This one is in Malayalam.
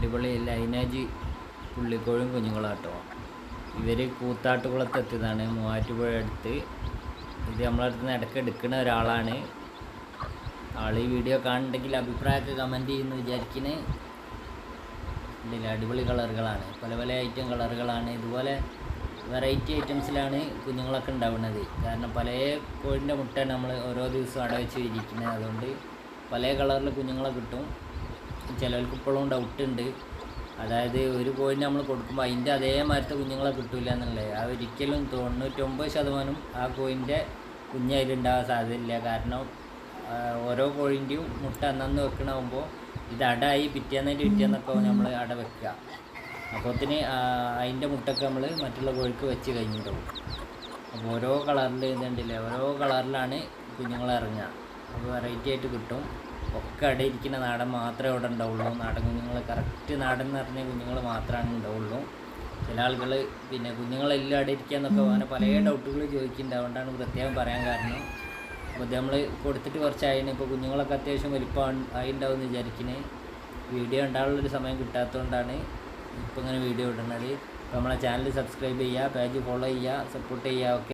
അടിപൊളി ലൈനാജി പുള്ളിക്കോഴും കുഞ്ഞുങ്ങളാട്ടോ. ഇവർ കൂത്താട്ടുകുളത്ത് എത്തിയതാണ് മൂവാറ്റുപുഴ അടുത്ത്. ഇത് നമ്മളടുത്ത് നിന്ന് ഇടയ്ക്ക് എടുക്കുന്ന ഒരാളാണ്. ആൾ ഈ വീഡിയോ കാണുന്നുണ്ടെങ്കിൽ അഭിപ്രായമൊക്കെ കമന്റ് ചെയ്യുന്നു വിചാരിക്കുന്നത് അടിപൊളി കളറുകളാണ്. പല പല ഐറ്റം കളറുകളാണ്. ഇതുപോലെ വെറൈറ്റി ഐറ്റംസിലാണ് കുഞ്ഞുങ്ങളൊക്കെ ഉണ്ടാവുന്നത്. കാരണം പല കോഴിന്റെ മുട്ടയാണ് നമ്മൾ ഓരോ ദിവസവും അടവെച്ച് വിരിക്കുന്നത് അതുകൊണ്ട് പല കളറിൽ കുഞ്ഞുങ്ങളെ കിട്ടും. ചിലർക്ക് ഇപ്പോഴും ഡൗട്ട് ഉണ്ട്. അതായത് ഒരു പോയിന്റ് നമ്മൾ കൊടുക്കുമ്പോൾ അതിന്റെ അതേ മരത്തെ കുഞ്ഞുങ്ങളെ കിട്ടില്ല എന്നുള്ളത്. ആ ഒരിക്കലും തൊണ്ണൂറ്റൊമ്പത് ശതമാനം ആ കോയിന്റെ കുഞ്ഞതിലുണ്ടാകാൻ സാധ്യതയില്ല. കാരണം ഓരോ കോഴിന്റെയും മുട്ട അന്നന്ന് വെക്കണമാകുമ്പോൾ ഇത് അടായി പിറ്റേന്നായിട്ട് പിറ്റേന്നൊക്കെ നമ്മൾ അട വെക്കുക. അപ്പോത്തിന് അതിന്റെ മുട്ടൊക്കെ നമ്മൾ മറ്റുള്ള കോഴിക്ക് വെച്ച് കഴിഞ്ഞിട്ടുണ്ടാവും. അപ്പോൾ ഓരോ കളറിൽ ഇതുണ്ടല്ലേ? ഓരോ കളറിലാണ് കുഞ്ഞുങ്ങൾ ഇറങ്ങുക. അപ്പോൾ വെറൈറ്റി ആയിട്ട് കിട്ടും. ഒക്കെ അവിടെ ഇരിക്കുന്ന നാടൻ മാത്രമേ അവിടെ ഉണ്ടാവുള്ളൂ. നാടൻ കുഞ്ഞുങ്ങൾ കറക്റ്റ് നാടൻ എന്ന് പറഞ്ഞ കുഞ്ഞുങ്ങൾ മാത്രമാണ് ഉണ്ടാവുള്ളൂ. ചില ആളുകൾ പിന്നെ കുഞ്ഞുങ്ങളെല്ലാം അവിടെ ഇരിക്കുക എന്നൊക്കെ അങ്ങനെ പല ഡൗട്ടുകൾ ചോദിക്കുന്നുണ്ട്. അതുകൊണ്ടാണ് പ്രത്യേകം പറയാൻ കാരണം. അപ്പോൾ നമ്മൾ കൊടുത്തിട്ട് കുറച്ചായിരുന്നു ഇപ്പോൾ കുഞ്ഞുങ്ങളൊക്കെ അത്യാവശ്യം വലിപ്പം ആയി ഉണ്ടാവും എന്ന് വിചാരിക്കുന്നത് വീഡിയോ ഉണ്ടാകാനുള്ളൊരു സമയം കിട്ടാത്തതുകൊണ്ടാണ് ഇപ്പോൾ ഇങ്ങനെ വീഡിയോ ഇടുന്നത്. അപ്പോൾ നമ്മളെ ചാനൽ സബ്സ്ക്രൈബ് ചെയ്യുക പേജ് ഫോളോ ചെയ്യുക സപ്പോർട്ട് ചെയ്യുക ഓക്കെ